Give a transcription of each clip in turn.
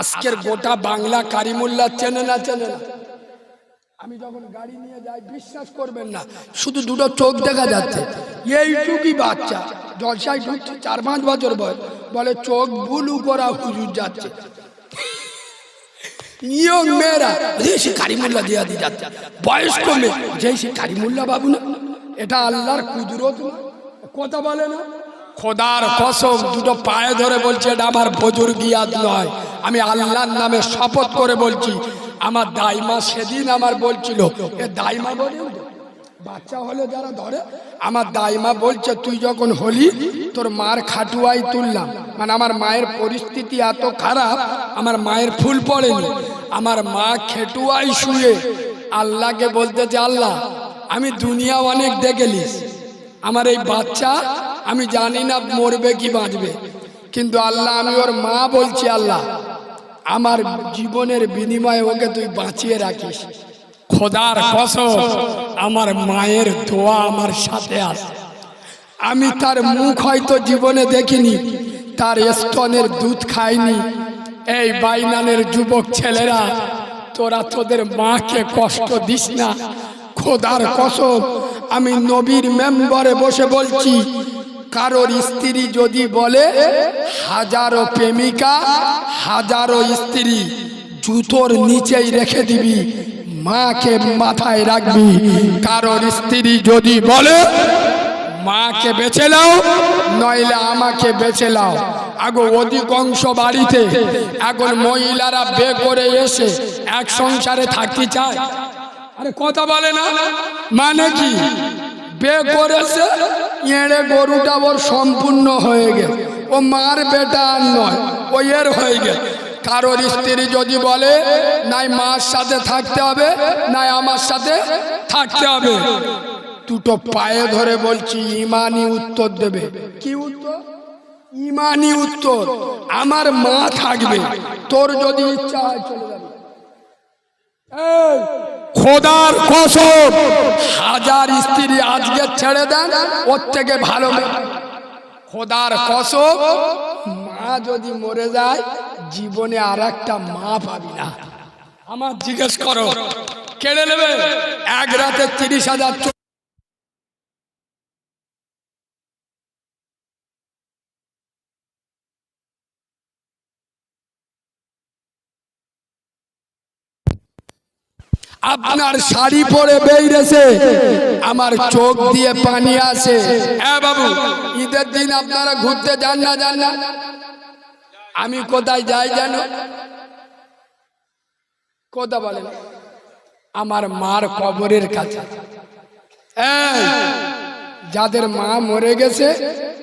আজকের গোটা বাংলা কারিমুল্লা চেনে না চেনে না। আমি যখন গাড়ি নিয়ে যাই, বিশ্বাস করবেন না, শুধু দুটো চোখ দেখা যাচ্ছে। এই এইটুকুই বাচ্চা, জলসায় ঢুকছে, চার পাঁচ বছর বয়স। বলে, চোখ বুলু করা হুজুর যাচ্ছে। ইয়ং মেয়েরা সে কারিমুল্লা দিয়া দিয়ে যাচ্ছে। বয়স্ক মেয়ে, যে সে কারিমুল্লা বাবু না, এটা আল্লাহর কুদরত কথা বলে না। খোদার কসম, দুটো পায়ে ধরে বলছে, এটা আমার বজুর্গিয়াত নয়। আমি আল্লাহর নামে শপথ করে বলছি, আমার দাইমা সেদিন আমার বলছিল, এ দাইমা বলে বাচ্চা হলে যারা ধরে, আমার দাইমা বলছে, তুই যখন হলি, তোর মার খাটুয়াই তুললাম। মানে আমার মায়ের পরিস্থিতি এত খারাপ, আমার মায়ের ফুল পড়েনি, আমার মা খেটুয়াই শুয়ে, আল্লাহকে বলতে যে, আল্লাহ, আমি দুনিয়া অনেক দেখেলিস, আমার এই বাচ্চা, আমি জানি না মরবে কি বাঁচবে, কিন্তু আল্লাহ, আমি ওর মা বলছি, আল্লাহ আমার জীবনের বিনিময়ে ওকে তুই বাঁচিয়ে রাখিস। খোদার কসম, আমার মায়ের দোয়া আমার সাথে আছে আমি তার মুখ হয়তো জীবনে দেখিনি, তার স্তনের দুধ খাইনি। এই বাইনানের যুবক ছেলেরা, তোরা তোদের মাকে কষ্ট দিস না। খোদার কসম, আমি নবীর মেম্বারে বসে বলছি কারোর স্ত্রী যদি বলে, হাজারো প্রেমিকা, হাজারো স্ত্রী, জুতোর নিচেই রেখে দিবি, মাকে মাথায় রাখবি। কারোর স্ত্রী যদি বলে, মাকে বেছে নাও, নইলে আমাকে বেছে নাও। আগো অধিকাংশ বাড়িতে এখন মহিলারা বে করে এসে এক সংসারে থাকতে চায়। আরে কথা বলে না? মানে কি? বে করেছে? এড়ে গরুটা ওর সম্পূর্ণ হয়ে গেল। ও মার বেটা আর নয়, ও এর হয়ে গেল। কারোর স্ত্রী যদি বলে, নাই মার সাথে থাকতে হবে, নাই আমার সাথে থাকতে হবে। দুটো পায়ে ধরে বলছি ইমানি উত্তর দেবে। কি উত্তর? ইমানি উত্তর। আমার মা থাকবে, তোর যদি ইচ্ছা হয় চলে যাবে। খোদার কসম। হাজার স্ত্রী আজকে ছেড়ে দেন, ওর থেকে ভালো খোদার কসম, মা যদি মরে যায়, জীবনে আর একটা মা পাবি না। আমার জিজ্ঞেস করো, কেড়ে নেবে? এক রাতে তিরিশ হাজার আপনার শাড়ি পরে বেরিয়েছে। আমার চোখ দিয়ে পানি আসে। হ্যাঁ বাবু ঈদের দিন আপনারা ঘুরতে যান না যান না। আমি কোথায় যাই জানো? কোথা বলেন। আমার মার কবরের কাছে। যাদের মা মরে গেছে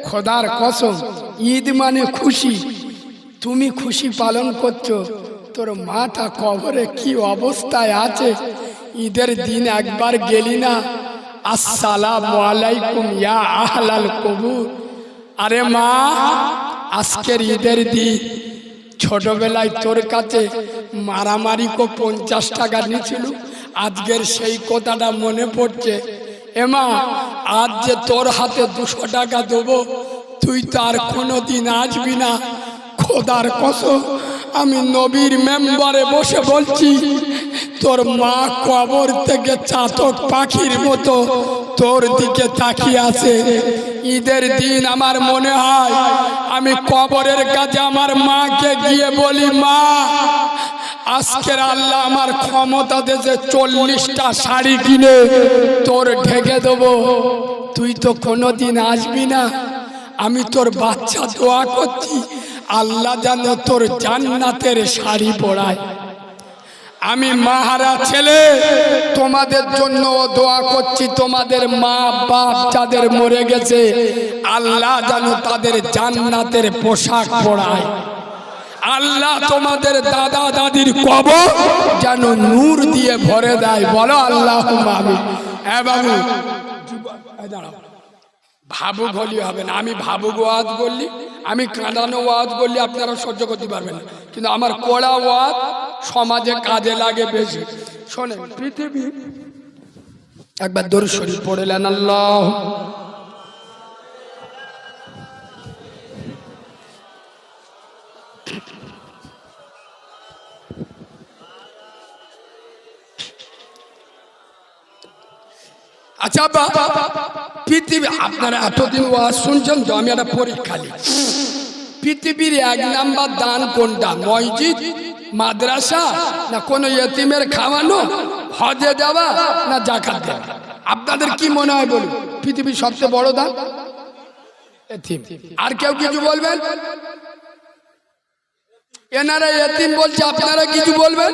খোদার কসম ঈদ মানে খুশি। তুমি খুশি পালন করছ। তোর মাটা কবরে কি অবস্থায় আছে? ঈদের দিন একবার গেলি না? আসসালাম আলাইকুম ইয়া আহলাল কবুর। আরে মা, আজকের ঈদের দিন। ছোটবেলায় তোর কাছে মারামারি কো পঞ্চাশ টাকা নিয়েছিল। আজকের সেই কথাটা মনে পড়ছে। এমা আজ যে তোর হাতে দুশো টাকা দেবো, তুই তো আর কোনো দিন আসবি না। খোদার কসম আমি নবীর মেম্বারে বসে বলছি, তোর মা কবর থেকে চাতক পাখির মতো তোর দিকে তাকিয়ে আছে। ঈদের দিন আমার মনে হয়, আমি কবরের কাছে আমার মাকে গিয়ে বলি, মা, আজকের আল্লাহ আমার ক্ষমতা দিয়েছে চল্লিশটা শাড়ি কিনে তোর ঢেকে দেবো। তুই তো কোনোদিন আসবি না। আমি তোর বাচ্চা দোয়া করছি। আল্লাহ যেন তোর জান্নাতের শাড়ি পরায়। আমি মাহারা ছেলে, তোমাদের জন্য দোয়া করছি, তোমাদের মা, বাপ যাদের মরে গেছে, আল্লাহ যেন তাদের জান্নাতের পোশাক পরায়। আল্লাহ তোমাদের দাদা দাদির কবর যেন নূর দিয়ে ভরে দেয়, বলো আল্লাহ আমি হ্যাঁ বাবু দাঁড়াও। ভাবুক হলি হবে না। আমি ভাবুক ওয়াজ বললি, আমি কাঁদানো ওয়াজ বললি আপনারা সহ্য করতে পারবেন না। কিন্তু আমার কড়া ওয়াজ সমাজে কাজে লাগে বেশি। শোনেন, পৃথিবী একবার দর্শন পড়ে পড়লেন আল্লাহ। আচ্ছা বা পৃথিবী, আপনারা এতদিন ওয়াজ শুনছেন তো আমি একটা পরীক্ষা পৃথিবীর এক নাম্বার দান কোনটা? মসজিদ, মাদ্রাসা, না কোনো ইয়েতিমের খাওয়ানো, হজে দেওয়া না জাকাত দেওয়া? আপনাদের কি মনে হয় বলুন? পৃথিবীর সবচেয়ে বড় দান? আর কেউ কিছু বলবেন? এনারা এতিম বলছে, আপনারা কিছু বলবেন?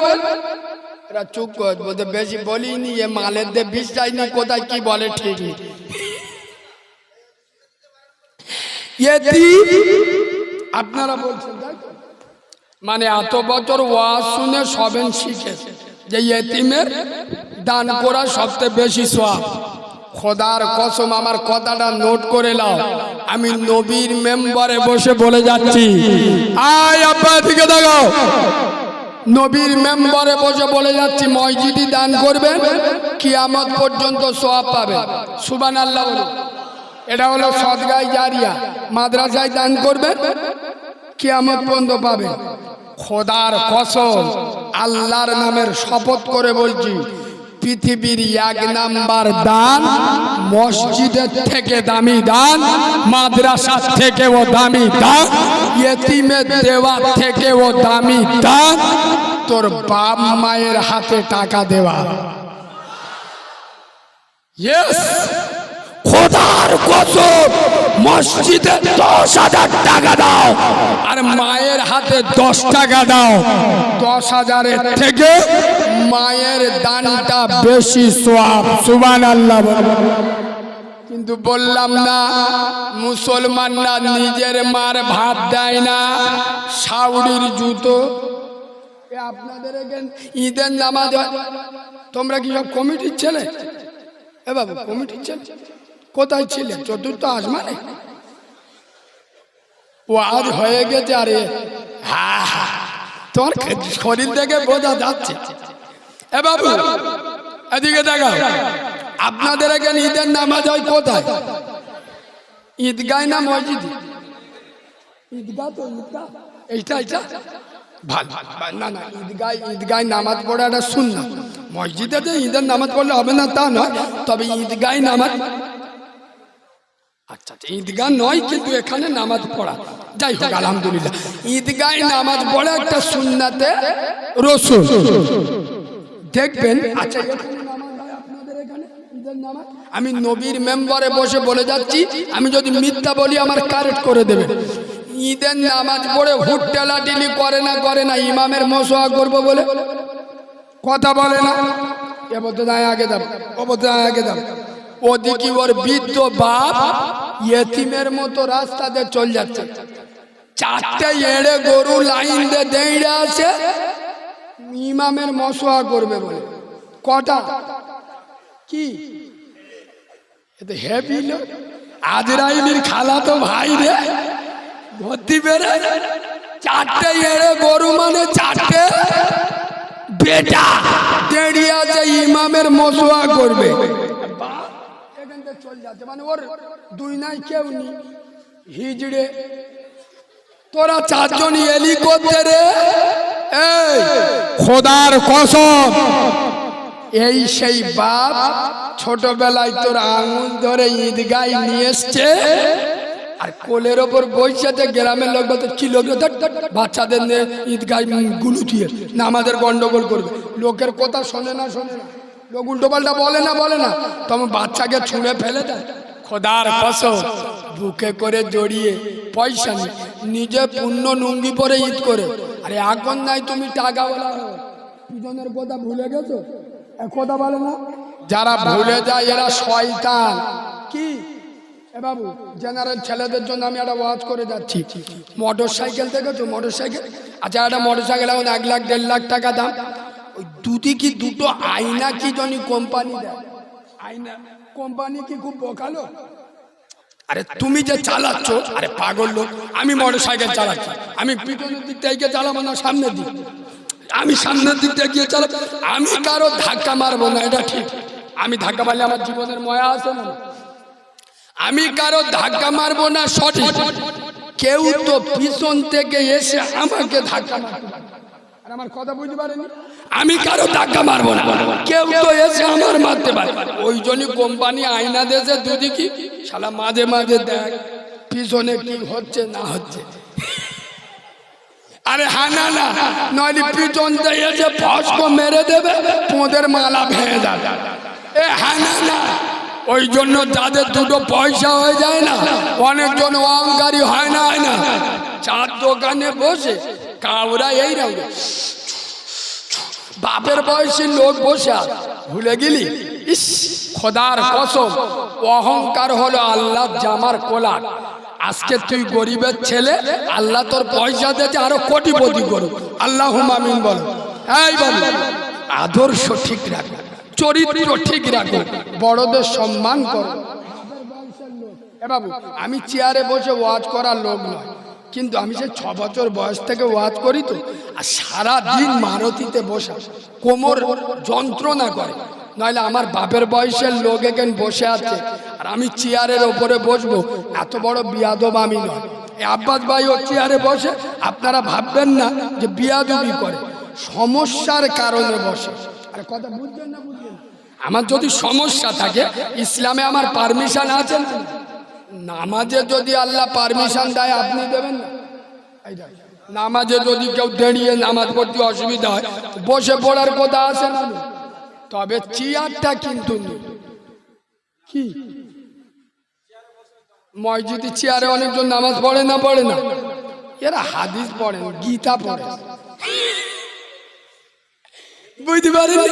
এরা চুপ কর, বলতে বেশি বলিনি, এ মালের দিয়ে বিষ যায়নি, কোথায় কি বলে ঠিক? আপনারা বলছেন মানে এত বছর ওয়াজ শুনে সবেন শিখেছে যে এতিমের দান করা সবচেয়ে বেশি সব খোদার কসম, আমার কথাটা নোট করে নাও। আমি নবীর মেম্বারে বসে বলে যাচ্ছি। আয় আব্বা দিকে দেখাও নবীর মেম্বারে বসে বলে যাচ্ছি মসজিদি দান করবেন কিয়ামত পর্যন্ত সব পাবে। সুবান আল্লাহ এটা হলো সদগায় জারিয়া। মাদ্রাসায় দান করবেন কিয়ামত পর্যন্ত পাবে। খোদার কসম, আল্লাহর নামের শপথ করে বলছি পৃথিবীর এক নাম্বার দান মসজিদের থেকে দামি দান মাদ্রাসার ও দামি দান ইয়েতিমের দেওয়া ও দামি দান তোর বাপ মায়ের হাতে টাকা দেওয়া। ইয়েস খোদার কসম, মসজিদে দশ হাজার টাকা দাও। আর মায়ের হাতে দশ টাকা দাও। দশ হাজারের থেকে মায়ের দানটা বেশি সোয়াব সুবান আল্লাহ কিন্তু বললাম না, মুসলমানরা নিজের মার ভাত দেয় না সাউরির জুতো। আপনাদের ঈদের নামাজ তোমরা কি সব কমিটির ছেলে? এ বাবু, কমিটির ছেলে? কোথায় ছিলে? চতুর্থ আসমানে? ও আজ হয়ে গেছে, আরে হ্যাঁ তোমার খে- শরীর থেকে বোঝা যাচ্ছে। এ বাবু, এদিকে দেখা আপনাদের এখানে ঈদের নামাজ হয় কোথায়? ঈদগায় না মসজিদ? ঈদগাহ তো ঈদগাহ। এইটা এইটা? ভালো না না, ঈদগাহ ঈদগায় নামাজ পড়াটা শুন না মসজিদে ঈদের নামাজ পড়লে হবে না তা নয়। তবে ঈদগায় নামাজ আচ্ছা আচ্ছা ঈদগাহ নয় কিন্তু এখানে নামাজ পড়া। যাই হোক, আলহামদুলিল্লাহ। ঈদগায় নামাজ পড়া একটা সুন্নাতে রসুল। দেখবেন আচ্ছা? আমি নবীর মেম্বারে বসে বলে যাচ্ছি, আমি যদি মিথ্যা বলি, আমার কারেক্ট করে দেবে। ঈদের নামাজ পড়ে হুট টেলাটিলি করে না করে না, ইমামের মশোয়া করব বলে। কথা বলে না? এ বলতে আগে দাম ও আগে দাম ওদিকে ওর বৃদ্ধ বাপ ইয়েতিমের মতো রাস্তাতে চল যাচ্ছে। চারটে এড়ে গরু লাইন দিয়ে আছে ইমামের মশোয়া করবে বলে। কটা? কি? তো ভাই রে। ভর্তি চারটে এড়ে গরু মানে চারটে বেটা। আছে ইমামের মশোয়া করবে। থেকে চল যাচ্ছে। মানে ওর দুই নাই, কেউ নেই। হিজড়ে, তোরা চারজন এলি করতে রে এই, খোদার কসম। এই সেই বাপ ছোটবেলায় তোর আঙুল ধরে ঈদগাই নিয়ে এসছে। আর কোলের ওপর বইসাতে গ্রামের লোক বলতে কি লোক বাচ্চাদের নিয়ে ঈদগাই গুলু দিয়ে না আমাদের গন্ডগোল করবে। লোকের কথা শোনে না শোনে না। লোক উল্টো পাল্টা বলে না বলে না। তখন বাচ্চাকে ছুঁড়ে ফেলে দেয়। খোদার কসম বুকে করে জড়িয়ে পয়সা নিজে পূর্ণ নুঙ্গি পরে ঈদ করে। আরে এখন নাই তুমি টাকা বলা পিছনের কথা ভুলে গেছো? কথা বলে না। যারা ভুলে যায়, এরা শয়তান। কি? এ বাবু জেনারেল ছেলেদের জন্য আমি একটা ওয়াজ করে যাচ্ছি। মোটর সাইকেল দেখেছ? মোটর সাইকেল আচ্ছা একটা মোটর সাইকেল এখন এক লাখ, দেড় লাখ টাকা দাম। ওই দুটি কি দুটো আয়না কি জানি কোম্পানি দেয়? আয়না। কোম্পানি কি খুব বোকালো? আরে তুমি যে চালাচ্ছ আরে পাগল লোক আমি মোটর সাইকেল চালাচ্ছি। আমি পিছনের দিক থেকে চালাবো না সামনের দিক? আমি সামনের দিক গিয়ে চালাবো? আমি কারও ধাক্কা মারবো না এটা ঠিক। আমি ধাক্কা মারলে আমার জীবনের ময়া আছে না আমি কারও ধাক্কা মারবো না সঠিক। কেউ তো পিছন থেকে এসে আমাকে ধাক্কা মারবে আর আমার কথা বুঝতে পারেনি? আমি কারও ধাক্কা মারবো না। কেউ তো এসে আমার মারতে পারে। ওই জন্য কোম্পানি আয়না দেশে দুদিকে। শালা মাঝে মাঝে দেখ, পিছনে কি হচ্ছে না হচ্ছে। আরে হ্যাঁ না নইলে পিছন দিয়ে এসে ফসক মেরে দেবে, পোঁদের মালা ভেঙে যাবে এ হ্যাঁ না ওই জন্য যাদের দুটো পয়সা হয়ে যায় না, অনেকজন অহংকারী হয় না হয় না। চার দোকানে বসে, কাউরা এই রঙে বাপের বয়সী লোক বসা ভুলে গেলি? ইস, খোদার কসম, অহংকার হলো আল্লাহ জামার কোলার আজকে তুই গরিবের ছেলে, আল্লাহ তোর পয়সা দিয়েছে, আরও কোটিপতি করুক। আল্লাহ হুমামিন বল। এই বল, আদর্শ ঠিক রাখো, চরিত্র ঠিক রাখো, বড়দের সম্মান করো। এ বাবু, আমি চেয়ারে বসে ওয়াজ করার লোক নয়। কিন্তু আমি সে ছ বছর বয়স থেকে ওয়াজ করি তো, আর সারা দিন মারতিতে বসা, কোমর যন্ত্রণা করে। নইলে আমার বাপের বয়সের লোক এখানে বসে আছে, আর আমি চেয়ারের ওপরে বসবো, এত বড় বিয়াদব আমি নয়। আব্বাস ভাই ও চেয়ারে বসে, আপনারা ভাববেন না যে বিয়াদবি করে, সমস্যার কারণে বসে। আর কথা বুঝছেন না বুঝছেন? না? আমার যদি সমস্যা থাকে, ইসলামে আমার পারমিশন আছে না? নামাজে যদি আল্লাহ পারমিশন দেয়, আপনি দেবেন না? নামাজে যদি কেউ দাঁড়িয়ে নামাজ পড়তে অসুবিধা হয়, বসে পড়ার কথা আছে না তবে চেয়ারটা কিন্তু কি? মসজিদে চেয়ারে অনেকজন নামাজ পড়ে না পড়ে না? এরা হাদিস পড়ে গীতা পড়ে বুঝতে পারিনি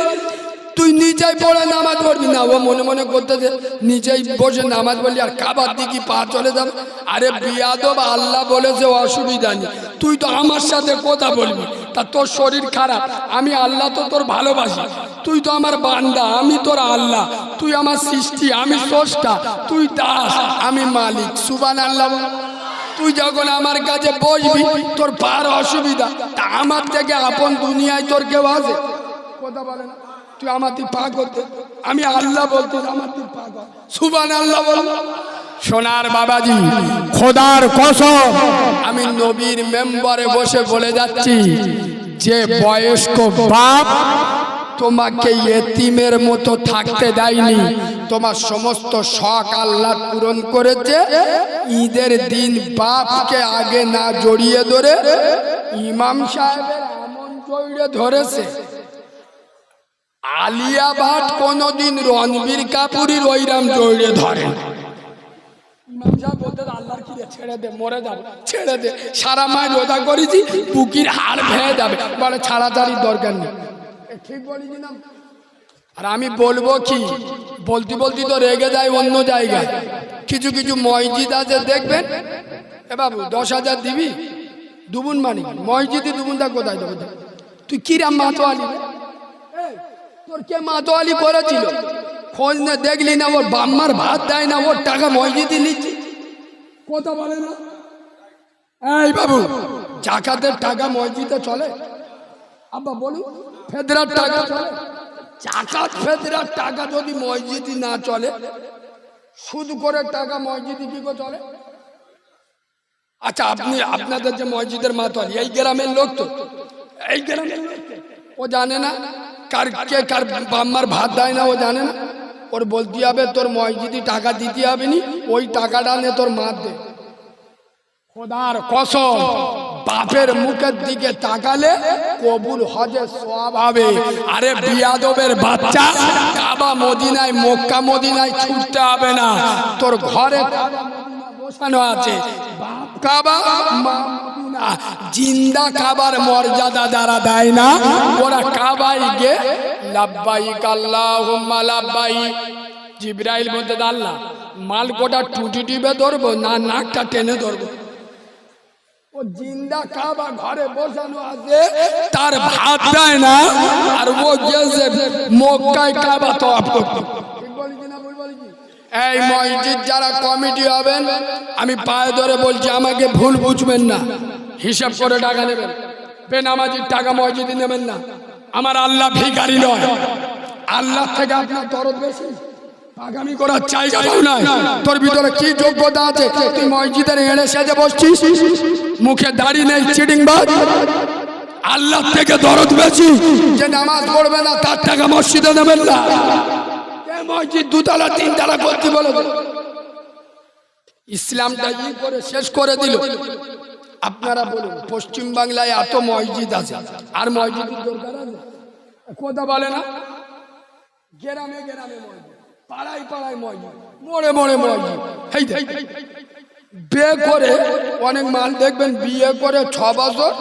তুই নিচেই পড়ে নামাজ পড়বি না। ও মনে মনে করতেছে, নিজেই বসে নামাজ পড়লি আর কাবার দিকে পা চলে যাবে। আরে বিয়াদব, আল্লাহ বলেছে অসুবিধা নেই। তুই তো আমার সাথে কথা বলবি, তা তোর শরীর খারাপ, আমি আল্লাহ তো তোর ভালোবাসি। তুই তো আমার বান্দা, আমি তোর আল্লাহ। তুই আমার সৃষ্টি, আমি স্রষ্টা, তুই দাস, আমি মালিক। সুবান আল্লাহ তুই যখন আমার কাছে বসবি, তোর পার অসুবিধা। তা আমার থেকে আপন দুনিয়ায় তোর কেউ আছে? কথা বলে না। তুই আমার তুই পা করতে আমি আল্লাহ বলতে আমার তুই পা কর সুবান আল্লাহ বল। সোনার বাবাজি খোদার কসম। আমি নবীর মেম্বারে বসে বলে যাচ্ছি যে বয়স্ক বাপ তোমাকে এতিমের মতো থাকতে দেয়নি তোমার সমস্ত শখ আল্লাহ পূরণ করেছে ঈদের দিন বাপকে আগে না জড়িয়ে ধরে ইমাম সাহেবের এমন জড়িয়ে ধরেছে। আলিয়া ভাট কোনোদিন রণবীর কাপুরির ওইরাম জড়িয়ে ধরে কি ছেড়ে দে, মরে যাবে, ছেড়ে দে। সারা হাড় যাবে। দরকার নেই। ঠিক আর আমি বলব কি, বলতে বলতে তো রেগে যায় অন্য জায়গায়। কিছু কিছু মসজিদ আছে, দেখবেন? এ বাবু, দশ হাজার দিবি? দুবুন মানি মসজিদে দুবুনটা কোথায় তুই কিরাম মাতোয়ালি রে? তোর কে মাতোয়ালি করেছিল। খোঁজ না, দেখলি না, ওর বাম্মার ভাত দেয় না, ওর টাকা মসজিদে নিচ্ছি। কথা বলে না? এই বাবু, জাকাতের টাকা মসজিদে চলে? আব্বা, বলুন ফেদরার টাকা চলে? জাকাত ফেদরার টাকা যদি মসজিদে না চলে, সুদ করে টাকা মসজিদে কি চলে? আচ্ছা আপনি, আপনাদের যে মসজিদের মাতোয়ালি এই গ্রামের লোক তো? এই গ্রামের লোক। ও জানে না? কার কে কার বাম্মার ভাত দেয় না, ও জানে না। ওর বলতে হবে, তোর মসজিদে টাকা দিতে হবে নি, ওই টাকাটা নিয়ে তোর মার দে। খোদার কসম, বাপের মুখের দিকে তাকালে কবুল হজে সব হবে। আরে বিয়াদবের বাচ্চা, কাবা মদিনায়, মক্কা মদিনায় ছুটতে হবে না। তোর ঘরে বসানো আছে। বাপ কাবা মা জিন্দা খাবার মর্যাদা যারা দেয় না, ওরা কাবাই গে লাব্বাইক আল্লাহুম্মা লাব্বাইক। জিব্রাইল বলতে আল্লাহ, মাল কোটা টুটি টিপে ধরবো না নাকটা টেনে ধরবো? ও জিন্দা কাবা ঘরে বসানো আছে, তার ভাত দেয় না, আর ও গেছে মক্কায় কাবা তওয়াফ করতে ঠিক বলেছি না ভুল বলেছি এই মসজিদ যারা কমিটি হবেন আমি পায়ে ধরে বলছি আমাকে ভুল বুঝবেন না। হিসাব করে টাকা নেবেন। বেনামাজির টাকা মসজিদে নেবেন না। আমার আল্লাহ ভিখারি নয়। আল্লাহ থেকে আপনার দরদ বেশি। আগামী করার নাই। তোর ভিতরে কি যোগ্যতা আছে? তুই মসজিদের এড়ে সেজে বসছিস? মুখে দাড়ি নেই চিটিং বাজ। আল্লাহ থেকে দরদ বেশি। যে নামাজ পড়বে না তার টাকা মসজিদে নেবেন না। মসজিদ দুতলা, তিনতলা করতে বলে ইসলামটা ই করে শেষ করে দিল। আপনারা বলুন, পশ্চিম বাংলায় এত মসজিদ আছে, আর মসজিদের দরকার আছে? কথা বলে না? গ্রামে গ্রামে মসজিদ, পাড়ায় পাড়ায় মসজিদ, মোড়ে মোড়ে মসজিদ। দেখ, বিয়ে করে অনেক মাল দেখবেন, বিয়ে করে ছ বছর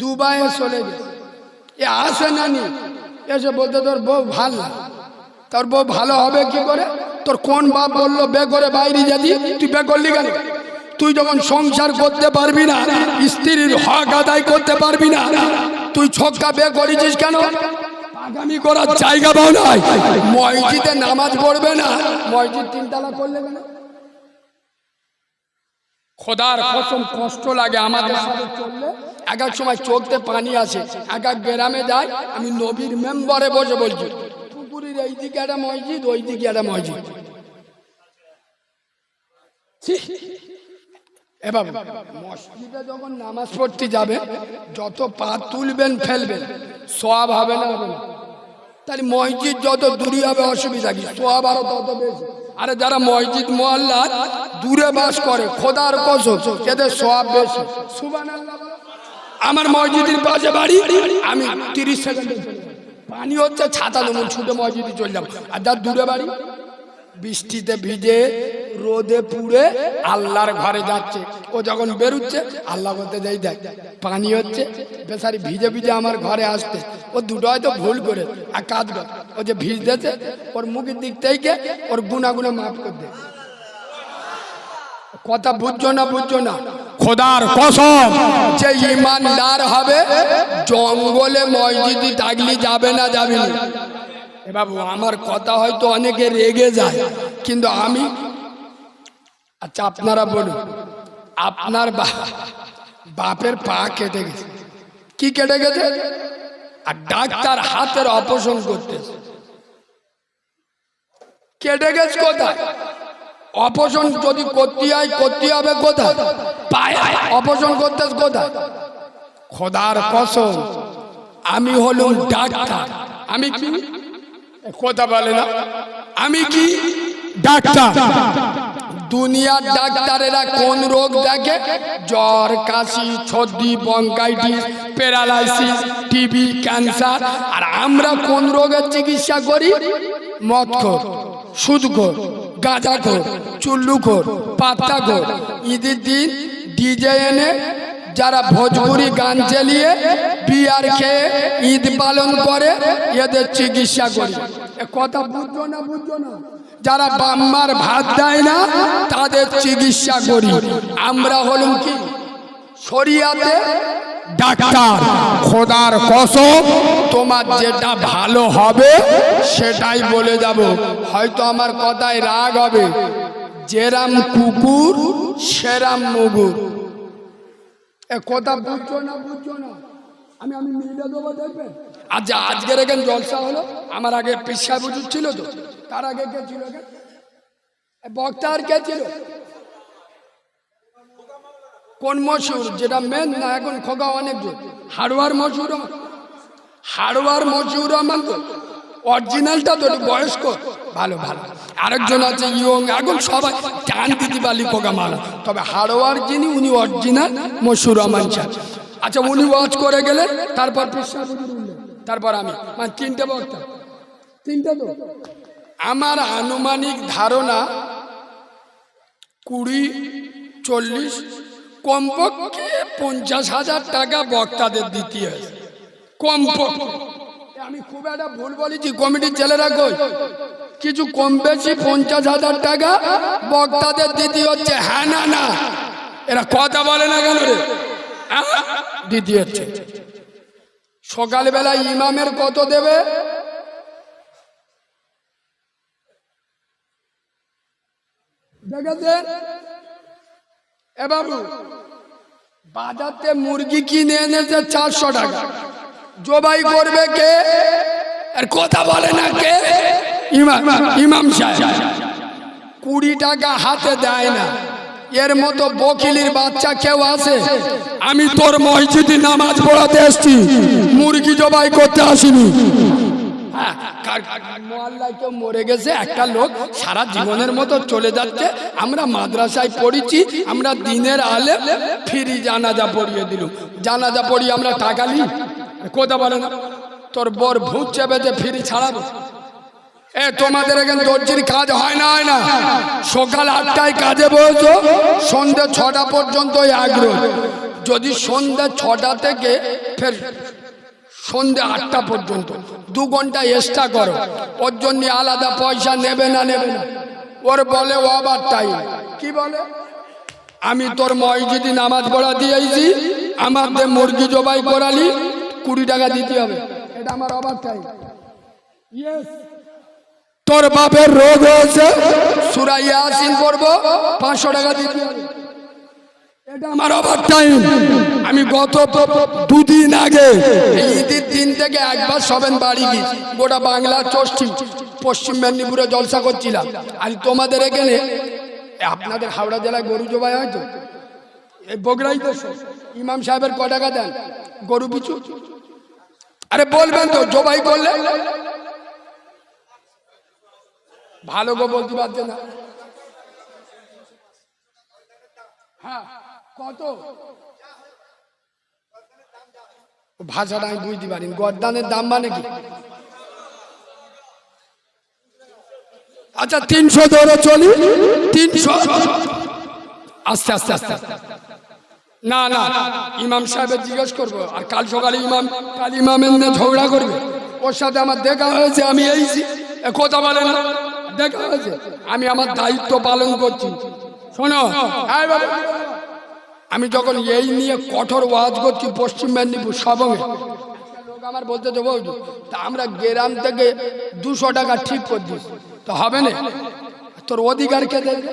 দুবাইয়ে চলে গেছে। এ আসে না নি? এসে বলতে তোর বউ ভালো না। তোর বউ ভালো হবে কি করে? তোর কোন বাপ বলল বে করে বাইরে যাবি, তুই বে করলি কেন তুই যখন সংসার করতে পারবি না, স্ত্রীর হক আদায় করতে পারবি না, তুই ছক্কা বে করেছিস কেন? আগামী করার জায়গা পাও নাই। মসজিদে নামাজ পড়বে না। মসজিদ তিনতলা করলে কেন? খোদার কসম কষ্ট লাগে আমাদের সাথে চললে এক এক সময় চোখতে পানি আসে। এক এক গ্রামে যায়, আমি নবীর মেম্বারে বসে বলছি এই দিকে একটা মসজিদ ওই দিকে একটা মসজিদ! এবার মসজিদে যখন নামাজ পড়তে যাবে, যত পা তুলবেন, ফেলবেন সব হবে না হবে না। তাহলে মসজিদ যত দূরে হবে, অসুবিধা কি? সোয়াব আরও তত বেশি। আরে যারা মসজিদ মোয়াল্লা দূরে বাস করে, খোদার কসম, এদের সোয়াব বেশি। আমার মসজিদের পাশে বাড়ি, আমি তিরিশ সেকেন্ডে। পানি হচ্ছে ছাতা নেব ছুটে মসজিদে চলে যাব। আর যার দূরে বাড়ি, বৃষ্টিতে ভিজে, রোদে পুড়ে আল্লাহর ঘরে যাচ্ছে। ও যখন বেরুচ্ছে, আল্লাহ বলতে যাই দেখ, পানি হচ্ছে, বেচারি ভিজে ভিজে আমার ঘরে আসতে ও দুটো হয়তো ভুল করে আর কাজ কর। ও যে ভিজতেছে ওর মুখের দিক থেকে ওর গুনা মাফ করে দে। কথা বুঝছ না বুঝছ না? খোদার কসম। যে ইমানদার হবে, জঙ্গলে মসজিদে থাকলে যাবে না যাবে না। এ বাবু, আমার কথা হয়তো অনেকে রেগে যায়, কিন্তু আমি আচ্ছা আপনারা বলুন, আপনার বাপের পা কেটে গেছে। কি কেটে গেছে? আর ডাক্তার হাতের অপারেশন করতেছে। কেটে গেছে কোথায়? অপারেশন যদি করতে হয় করতে হবে কোথায়? পায়ে। অপারেশন করতে কোথায়? খোদার কসম, আমি হলুম ডাক্তার। আমি কি? কথা বলে না। আমি কি? ডাক্তার। দুনিয়ার ডাক্তারেরা কোন রোগ দেখে? জ্বর, কাশি, সর্দি বঙ্কাইটিস প্যারালাইসিস টিবি ক্যান্সার আর আমরা কোন রোগের চিকিৎসা করি? মদখোর সুদখোর গাঁজাখোর চুল্লুখোর পাত্তাখোর ঈদের দিন ডিজে এনে যারা ভোজপুরি গান চালিয়ে বিয়ার খেয়ে ঈদ পালন করে, এদের চিকিৎসা করে। কথা বুঝছ না বুঝছ না। যারা বাম্মার ভাত দেয় না, তাদের চিকিৎসা করি। আমরা হলুম কি? শরিয়াতে ডাক্তার। খোদার কসম তোমার যেটা ভালো হবে সেটাই বলে যাব। হয়তো আমার কথায় রাগ হবে। যেরাম কুকুর সেরাম মুগুর। এ কথা বুঝছ না বুঝছ না? আমি আমি মিলে দেবো দেখবেন আচ্ছা আজকের এখানে জলসা হলো। আমার আগে পেশা বুঝুর ছিল তো। তার আগে কে ছিল? এ বক্তা আর কে ছিল? কোন মশুর? যেটা মেন না, এখন খোকা অনেক জন হাড়ুয়ার মশুর হাড়ুয়ার মশুর আমার তো। অরিজিনালটা তো বয়স্ক। ভালো ভালো। আরেকজন আছে ইয়ং, এখন সবাই টান দিতে পারলি কোকা মালা তবে হাড়োয়ার যিনি, উনি অরিজিনাল মশুর রহমান সাহেব আচ্ছা উনি ওয়াচ করে গেলেন তারপর তারপর আমি। মানে তিনটে বক্তা। তিনটে তো। আমার আনুমানিক ধারণা কুড়ি, চল্লিশ কমপক্ষে পঞ্চাশ হাজার টাকা বক্তাদের দিতে হয়। কমপক্ষে। আমি খুব একটা ভুল বলেছি, কমিটির ছেলেরা কই? কিছু কম বেশি পঞ্চাশ হাজার টাকা বক্তাদের দিতে হচ্ছে। হ্যাঁ না না। এরা কথা বলে না কেন রে? দিতে হচ্ছে। সকালবেলা ইমামের কত দেবে? দেখেছেন? এ বাবু, বাজারতে মুরগি কিনে এনেছে চারশো টাকা। জবাই করবে কে? আর কথা বলে না কে? ইমাম কুড়ি টাকা হাতে দেয় না। এর মতো বকিলির বাচ্চা কেউ আছে? আমি তোর মসজিদে নামাজ পড়াতে এসছি। মুরগি জবাই করতে আসিনি। হ্যাঁ, কেউ মরে গেছে একটা লোক সারা জীবনের মতো চলে যাচ্ছে। আমরা মাদ্রাসায় পড়েছি আমরা আলে পড়িয়ে দিল আমরা টাকা নিই? কোথা বলে না। তোর বর ভূত চেপেছে ফিরি ছাড়াবো। এ তোমাদের এখানে দর্জির কাজ হয় না হয় না? সকাল আটটায় কাজে বসো সন্ধ্যে ছটা পর্যন্ত আগ্রহ। যদি সন্ধ্যে ছটা থেকে ফের সন্ধ্যে আটটা পর্যন্ত। দু ঘণ্টা এক্সট্রা করো। ওর জন্য আলাদা পয়সা নেবে না নেবে না। ওর বলে ওভার টাইম কি বলে? আমি তোর মসজিদি নামাজ পড়া দিয়েছি আমার দে মুরগি জবাই করালি, কুড়ি টাকা দিতে হবে। এটা আমার ওভার টাইম তোর বাপের রোগ হয়েছে, সুরাইয়া আসিন করব, পাঁচশো টাকা দিতে হবে। এটা আমার আমি গত দুদিন আগে ঈদের দিন থেকে একবার সবেন বাড়ি গিয়ে গোটা বাংলা চষ্টি পশ্চিম মেদিনীপুরে জলসা করছিলাম। আর তোমাদের এখানে আপনাদের হাওড়া জেলায় গরু জবাই হয়তো এই বগড়াই তো ইমাম সাহেবের ক টাকা দেন? গরু পিছু। আরে বলবেন তো, জবাই করলে? ভালো গো বলতে পারছে না। হ্যাঁ। কত? ভাষাটা আমি বুঝতে পারি গরদানের দাম মানে কি? আচ্ছা তিনশো ধরে চলি। তিনশো। আস্তে আস্তে আস্তে। না না ইমাম সাহেবের জিজ্ঞেস করব আর কাল সকালে ইমাম কাল ইমামের নিয়ে ঝগড়া করবে। ওর সাথে আমার দেখা হয়েছে আমি এইছি কথা বলে না দেখা হয়েছে। আমি আমার দায়িত্ব পালন করছি। শোনো। এই বাবা, আমি যখন এই নিয়ে কঠোর ওয়াজ করছি পশ্চিম মেদিনীপুর সবঙ্গে, আমার বলতে দেবো, তা আমরা গ্রাম থেকে দুশো টাকা ঠিক করে দিস তো হবে না? তোর অধিকার কে দেবে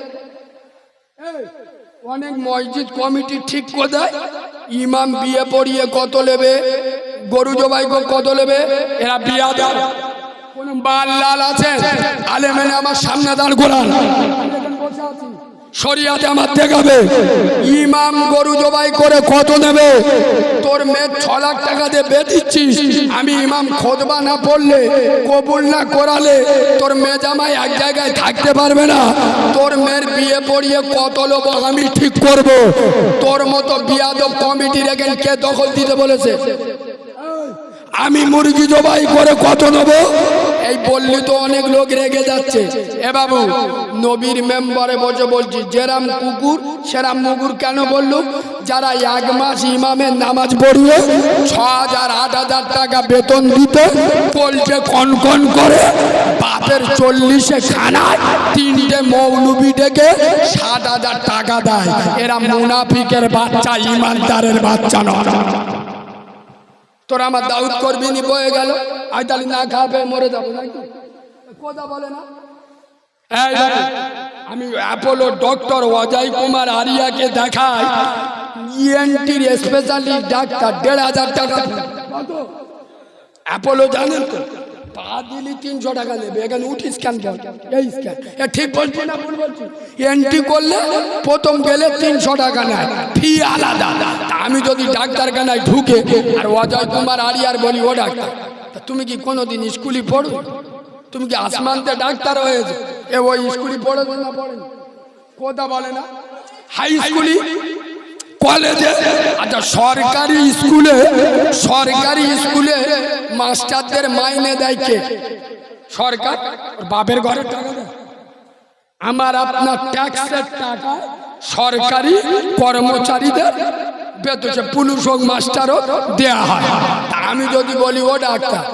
অনেক মসজিদ কমিটি ঠিক করে দেয়। ইমাম বিয়ে পড়িয়ে কত নেবে? গরু জবাই কত নেবে? এরা বিয়া দেয় কোন বাল লাল আছে আলেমেনে আমার সামনে দাঁড় করান। শরিয়াতে আমার দেখাবে ইমাম গরু জবাই করে কত নেবে? তোর মেয়ে ছ লাখ টাকা দিয়ে বেদিচ্ছিস আমি ইমাম খোদবা না পড়লে, কবুল না করালে তোর মেয়ে জামাই এক জায়গায় থাকতে পারবে না। তোর মেয়ের বিয়ে পড়িয়ে কত লোক আমি ঠিক করব? তোর মতো বিয়াদব কমিটি এখানে কে দখল দিতে বলেছে? আমি মুরগি জবাই করে কত নেব? এই বললি তো অনেক লোক রেগে যাচ্ছে। এ বাবু, নবীর মেম্বারে বসে বলছি, যেরাম কুকুর, সেরাম মুগুর কেন বললু? যারা এক মাস ইমামের নামাজ পড়িয়ে ছ হাজার, আট হাজার টাকা বেতন দিতে কন কন করে, বাপের চল্লিশে খানায় তিনটে মৌলবি ডেকে সাত হাজার টাকা দেয়। এরা মুনাফিকের বাচ্চা, ইমানদারের বাচ্চা নয়। তোরা আমার দাউদ করবি নি বয়ে গেল? তাহলে না খাবে মরে যাব কথা বলে না? আমি অ্যাপোলো ডক্টর অজয় কুমার আরিয়াকে দেখাই। ইএনটির স্পেশালিস্ট ডাক্তার দেড় হাজার টাকা অ্যাপোলো জানেন তো? পা দিলি তিনশো টাকা নেবে এখানে উঠি স্ক্যান কর। এই স্ক্যান ঠিক বলছি না ভুল বলছি? এন্ট্রি করলে প্রথম গেলে তিনশো টাকা নেয় ফি আলাদা। আমি যদি ডাক্তারখানায় ঢুকে আর অজয় কুমার আরিয়ার বলি ও ডাক্তার। তুমি কি কোনোদিন স্কুলে পড়ো? তুমি কি আসমানতে ডাক্তার হয়েছে? এ ওই স্কুলে পড়েছে না পড়েনি কথা বলে না। হাই স্কুলে, কলেজে আচ্ছা সরকারি স্কুলে সরকারি স্কুলে মাস্টারদের মাইনে দেয় কে? সরকার? বাপের ঘরে টাকা আমার আপনার ট্যাক্সের টাকা সরকারি কর্মচারীদের বেতন পুলিশ হোক মাস্টারও দেয়া হয়। আমি যদি বলি, ও ডাক্তার,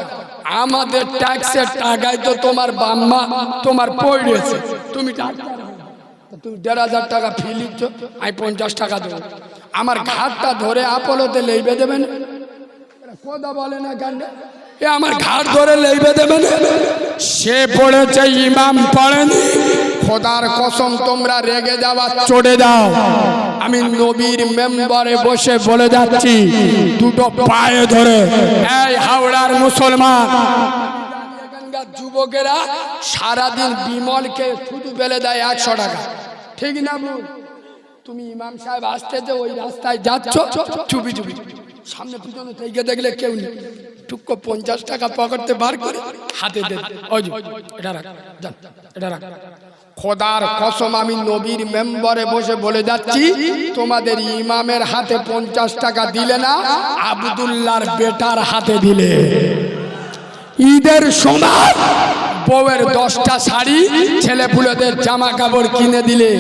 আমাদের ট্যাক্সের টাকায় তো তোমার বাম্মা তোমার পড়েছে তুমি তুমি দেড় হাজার টাকা ফি লিখছ, আমি পঞ্চাশ টাকা দেবো। আমার ঘাটটা ধরে আপলোতে লেইবে দেবেন বলে না কেন? এ আমার ঘাট ধরে লেইবে দেবেন সে পড়েছে, ইমাম পড়েনি। খোদার কসম তোমরা রেগে যাওয়া চড়ে যাও। আমি নবীর মেম্বারে বসে বলে যাচ্ছি দুটো পায়ে ধরে এই হাওড়ার মুসলমান যুবকেরা সারাদিন বিমলকে শুধু বেলে দেয় একশো টাকা। ঠিক না তুমি ইমাম সাহেব আসতেছে ওই রাস্তায় যাচ্ছ চুপি চুপি। সামনে পিছনে থেকে দেখলে কেউ নেই। টুকো পঞ্চাশ টাকা পকেটে বার করে হাতে দে। ওই যে, এটা রাখ এটা রাখ। খোদার কসম আমি নবীর মেম্বারে বসে বলে যাচ্ছি, তোমাদের ইমামের হাতে পঞ্চাশ টাকা দিলে না, আবদুল্লাহর বেটার হাতে দিলে। ঈদের সময় বউয়ের দশটা শাড়ি ছেলে পুলেদের জামা কাপড় কিনে দিলে।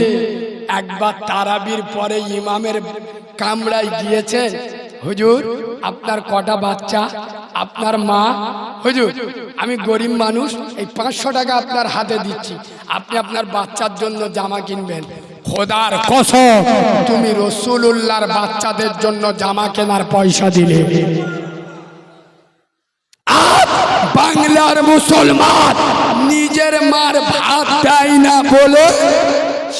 একবার তারাবির পরে ইমামের কামড়ায় গিয়েছে হুজুর, আপনার কটা বাচ্চা? আপনার মা? হুজুর, আমি গরিব মানুষ, এই পাঁচশো টাকা আপনার হাতে দিচ্ছি। আপনি আপনার বাচ্চার জন্য জামা কিনবেন। খোদার কসম, তুমি রসুলুল্লাহর বাচ্চাদের জন্য জামা কেনার পয়সা দিলে। বাংলার মুসলমান নিজের মার ভাত দেয় না বলে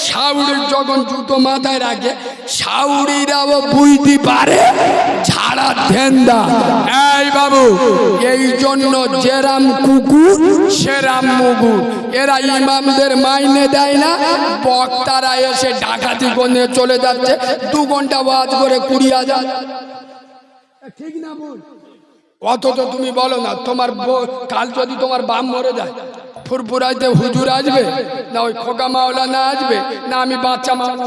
সাউরির যখন জুতো মাথায় রাখে সাউরিরাও বুঝতে পারে, ঝাড়া ধেন্দা এই বাবু, এই জন্য যেরাম কুকুর, সেরাম মুগু এরা ইমামদের মাইনে দেয় না, বক্তারা এসে ডাকাতি করে চলে যাচ্ছে, দু ঘণ্টা বাদ করে কুড়ি হাজার। ঠিক না বল? অথচ তুমি বলো না, তোমার কাল যদি তোমার বাম মরে যায় ফুরফুরাইতে হুজুর আসবে, না ওই খোকা মাওলা না আসবে, না আমি বাচ্চা মাওলা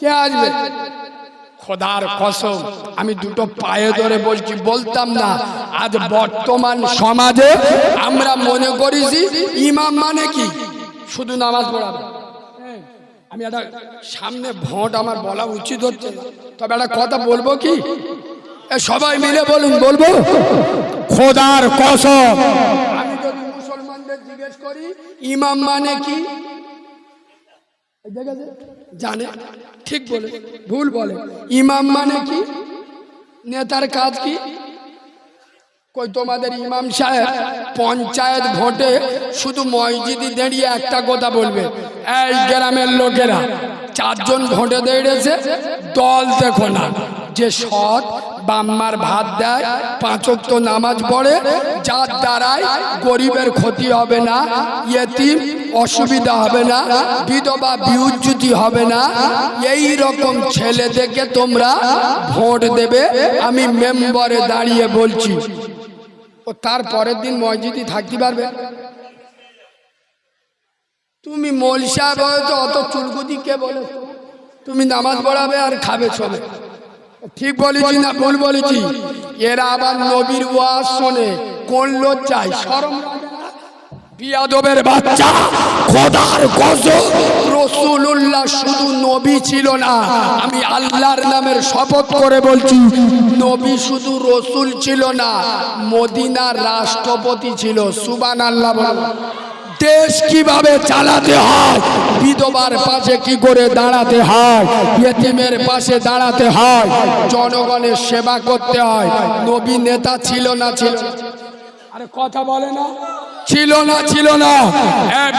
কে আসবে? খোদার কসম, আমি দুটো পায়ে ধরে বলছি, বলতাম না, আজ বর্তমান সমাজে আমরা মনে করেছি ইমাম মানে কি? শুধু নামাজ পড়াবে। আমি একটা সামনে ভোট আমার বলা উচিত হচ্ছে না। তবে একটা কথা বলব কি? সবাই মিলে বলুন, বলব? খোদার কসম আমি জিজ্ঞেস করি, ইমাম মানে কি? জানে। ঠিক বলে। ভুল বলে। ইমাম মানে কি? নেতার কাজ কি? কই তোমাদের ইমাম সাহেব, পঞ্চায়েত ভোটে শুধু মসজিদে দাঁড়িয়ে একটা কথা বলবে। এই গ্রামের লোকেরা, চারজন ভোটে দাঁড়িয়েছে, দল দেখো না। যে সৎ বাম্মার ভাত দেয় পাঁচক তো নামাজ পড়ে, যার দ্বারাই গরিবের ক্ষতি হবে না, ইয়েতিম অসুবিধা হবে না, বিধবা বিউজ্জুতি হবে না। এই রকম ছেলে দেখে তোমরা ভোট দেবে, আমি মেম্বারে দাঁড়িয়ে বলছি। ও তার পরের দিন মসজিদে থাকতে পারবে? তুমি মল সাহেব হয়তো অত চুলকুদি কে বলে? তুমি নামাজ পড়াবে আর খাবে চলে ঠিক বলেছি না ভুল বলেছি? এরা আবার নবীর ওয়াজ শোনে। কোন লজ্জায়? না? বিয়াদবের বাচ্চা, খোদার কসম রসুলুল্লাহ শুধু নবী ছিল না, আমি আল্লাহর নামের শপথ করে বলছি, নবী শুধু রসুল ছিল না, মদিনার রাষ্ট্রপতি ছিল। সুবান আল্লাহ। দেশ কীভাবে চালাতে হয়? বিধবার পাশে কি করে দাঁড়াতে হয়? ইয়েতিমের পাশে দাঁড়াতে হয়? জনগণের সেবা করতে হয়? নবী নেতা ছিল না ছিল? আরে কথা বলে না। ছিল না ছিল না।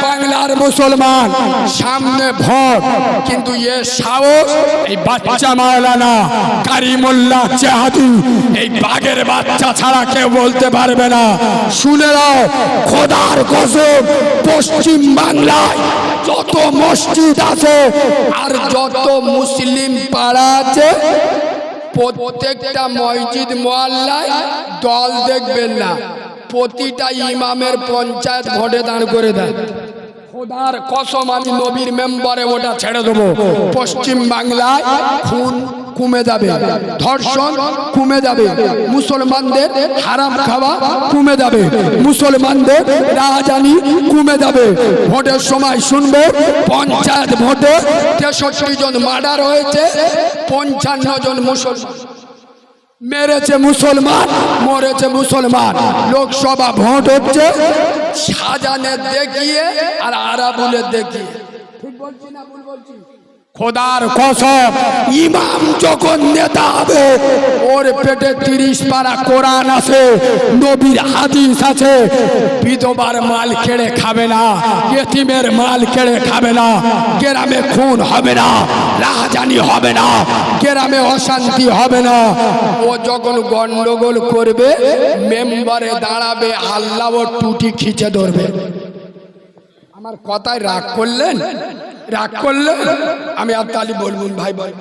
বাংলার মুসলমান, সামনে ভোট, কিন্তু এ সাহস এই বাচ্চা মাওলানা কারিমুল্লাহ চেহাদি এই বাঘের বাচ্চা ছাড়া কেউ বলতে পারবে না। শুনে নাও, খোদার কসম পশ্চিম বাংলায় যত মসজিদ আছে আর যত মুসলিম পাড়া আছে, প্রত্যেকটা মসজিদ মহল্লায় দল দেখবেন না। প্রতিটা ইমামের পঞ্চায়েত ভোটে দাঁড় করে দেয়। খোদার কসম, আমি নবীর মেম্বারে ওটা ছেড়ে দেবো। পশ্চিম বাংলায় খুন কমে যাবে, ধর্ষণ কমে যাবে, মুসলমানদের হারাম খাওয়া কমে যাবে, মুসলমানদের রাজানি কমে যাবে। ভোটের সময় শুনবে, পঞ্চায়েত ভোটে তেষট্টি জন মার্ডার হয়েছে, পঞ্চান্ন জন মুসলমান। মেরেছে মুসলমান, মরেছে মুসলমান। লোকসভা ভোট হচ্ছে সাজানের দেখিয়ে আর আরাবুলের দেখিয়ে। ঠিক বলছি না ভুল বলছি? খোদার কসম ইমাম যখন নেতা হবে ওর পেটে তিরিশ পারা কোরআন আছে নবীর হাদিস আছে। বিধবার মাল কেড়ে খাবে না ইয়েতিমের মাল কেড়ে খাবে না গ্রামে খুন হবে না রাহাজানি হবে না গ্রামে অশান্তি হবে না। ও যখন গন্ডগোল করবে মেম্বারে দাঁড়াবে আল্লাহ ও টুটি খিচে ধরবে। আমার কথায় রাগ করলেন? রাগ করলেন? আমি আর তালি বলবুন ভাই বল